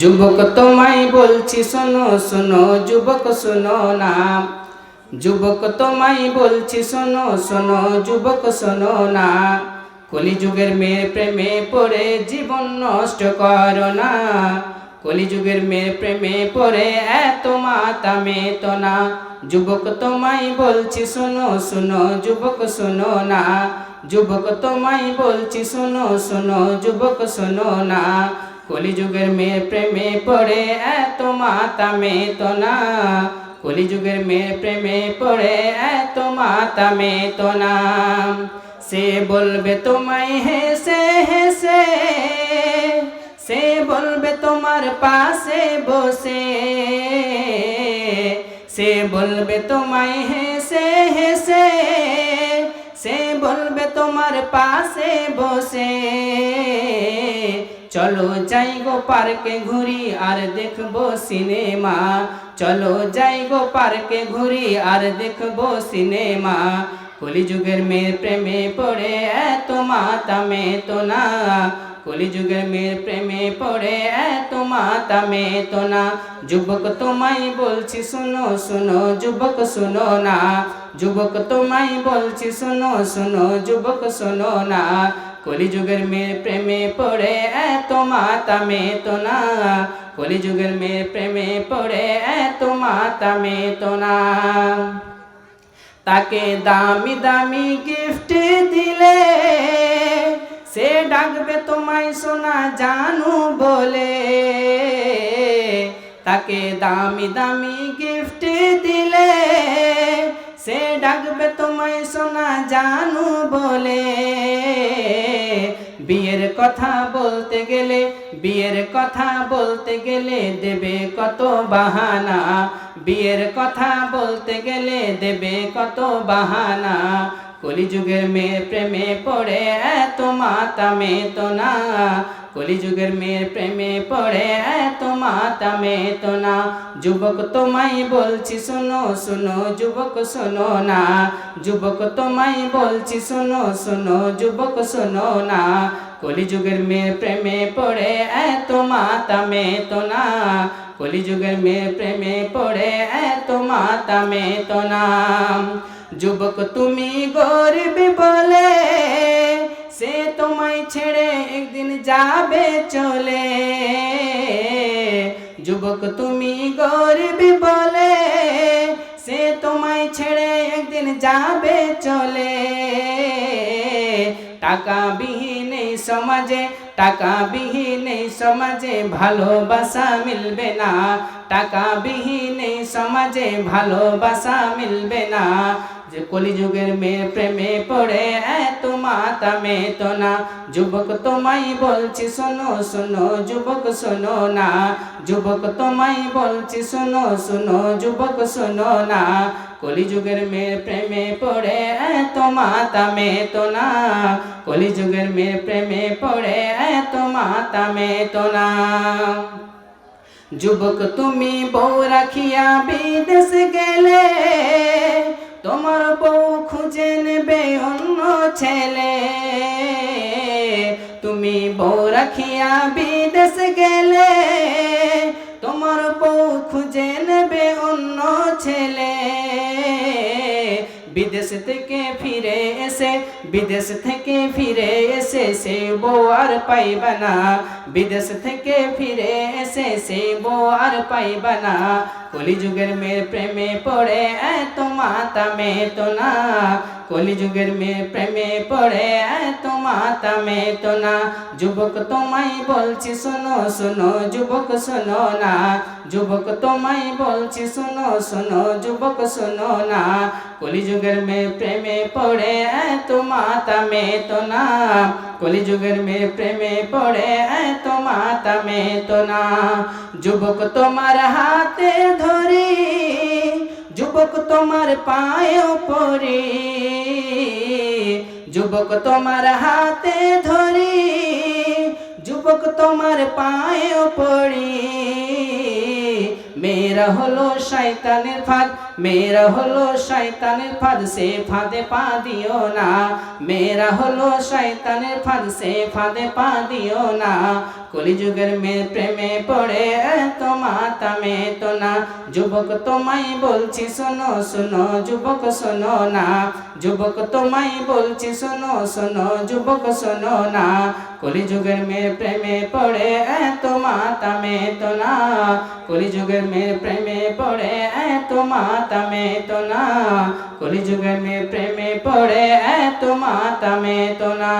যুবক তোমায় বলছি শোনো শোনো, যুবক শোনো না। যুবক তোমায় বলছি শোনো শোনো, যুবক শোনো না। কলিযুগের মেয়ের প্রেমে পড়ে জীবন নষ্ট করো না। কলিযুগের মেয়ের প্রেমে পড়ে এত মাতা মেতো না। যুবক তোমায় বলছি শোনো শোনো, যুবক শোনো না। যুবক তোমায় বলছি শোনো শোনো, যুবক শোনো না। কলিযুগের মেয়ের প্রেমে পড়ে এত মাতা মেতো না কলিযুগের মেয়ের প্রেমে পড়ে এত মাতা মেতো না সে বলবে তোমায় হেসে হেসে সে বলবে তোমার পাশে বসে সে বলবে তোমায় হেসে হেসে সে বলবে তোমার পাশে বসে চলো যাই গো পার্কে ঘুরি আর দেখব সিনেমা। চলো যাই গো পার্কে ঘুরি আর দেখব সিনেমা। কলিযুগের মেয়ের প্রেমে পড়ে এত মাতা মেতো না। কলিযুগের মেয়ের প্রেমে পড়ে এত মাতা মেতো না। যুবক তোমায় বলছি শোনো শোনো, যুবক শোনো না। যুবক তোমায় বলছি শোনো শোনো, যুবক শোনো না। কলিযুগের মেয়ের প্রেমে পড়ে এত মাতা মেতো না কলিযুগের মেয়ের প্রেমে পড়ে এত মাতা মেতো না তাকে দামি দামি গিফট দিলে, সে ডাকবে তোমায় সোনা জানু বলে। তাকে দামি দামি গিফট দিলে, সে ডাকবে তোমায় সোনা জানু বলে। বিয়ের কথা বলতে গেলে, বিয়ের কথা বলতে গেলে দেবে কত বাহানা। বিয়ের কথা বলতে গেলে দেবে কত বাহানা। কলিযুগের মেয়ে প্রেমে পড়ে এত মাতা মেতো না কলিযুগের মেয়ের প্রেমে পড়ে এত মাতা মেতো না যুবক তোমায় বলছি শোনো শোনো, যুবক শোনো না। যুবক তোমায় বলছি শোনো শোনো, যুবক শোনো না। কলিযুগের মেয়ের প্রেমে পড়ে এত মাতা মেতো না কলিযুগের মেয়ের প্রেমে পড়ে এত মাতা মেতো না যুবক তুমি গরিব বলে, সে তোমায় ছেড়ে একদিন যাবে চলে। যুবক তুমি গরিব বলে, সে তোমায় ছেড়ে একদিন যাবে চলে। টাকা বিহীন সমাজে টাকা বিহীন এই সমাজে ভালোবাসা মিলবে না। টাকা বিহীন এই সমাজে ভালোবাসা মিলবে না। যে কলিযুগের মেয়ে প্রেমে পড়ে এত মাতা মেতো না যুবক তোমায় বলছি, শোনো শোনো, যুবক শোনো না। যুবক তোমায় বলছি, শোনো শোনো, যুবক শোনো না। কলিযুগের মেয়ে প্রেমে পড়ে এত মাতা মেতো না কলিযুগের মেয়ে প্রেমে পড়ে এত মাতা মেতো না যুবক, তুমি বউ রাখিয়া বিদেশ গেলে, তোমার বউ খুঁজে নেবে অন্য ছেলে। তুমি বউ রাখিয়া বিদেশ গেলে বিদেশ থেকে ফিরে বিদেশ থেকে ফিরে এসে সে বউ আর পাইবা না। বিদেশ থেকে ফিরে এসে সে বউ আর পাইবা না। কলিযুগের মেয়ের প্রেমে পড়ে এত মাতা মেতো না। কলিযুগের মেয়ের প্রেমে পড়ে এত মাতা মেতো না। যুবক তোমায় বলছি শোনো শোনো, যুবক শোনো না। যুবক তোমায় বলছি শোনো শোনো, যুবক শোনো না। কলিযুগের মেয়ে প্রেমে পড়ে এত মাতা মেতো না। কলিযুগের মেয়ে প্রেমে পড়ে এত মাতা মেতো না। যুবক তোমার হাতে ধরি, যুবক তোমার পায়ে পড়ি যুবক তোমার হাতে ধরি, যুবক তোমার পায়ে পড়ি মেয়েরা হলো শয়তানের ফাঁদ মেয়েরা হলো শয়তানের ফাঁদ, সে ফাঁদে পা দিও না। মেয়েরা হলো শয়তানের ফাঁদ, সে ফাঁদে পা দিও না। কলিযুগের মেয়ে প্রেমে পড়ে এত মাতামে তো না। যুবক তোমায় বলছি, শোনো শোনো, যুবক শোনো না। যুবক তোমায় বলছি, শোনো শোনো, যুবক শোনো না। কলিযুগের মেয়ের প্রেমে পড়ে এত মাতামে তো না। কলিযুগের মেয়ের প্রেমে পড়ে এত মাতামে তো না কলিযুগে মেয়ের প্রেমে পড়ে এত মাতামে তো না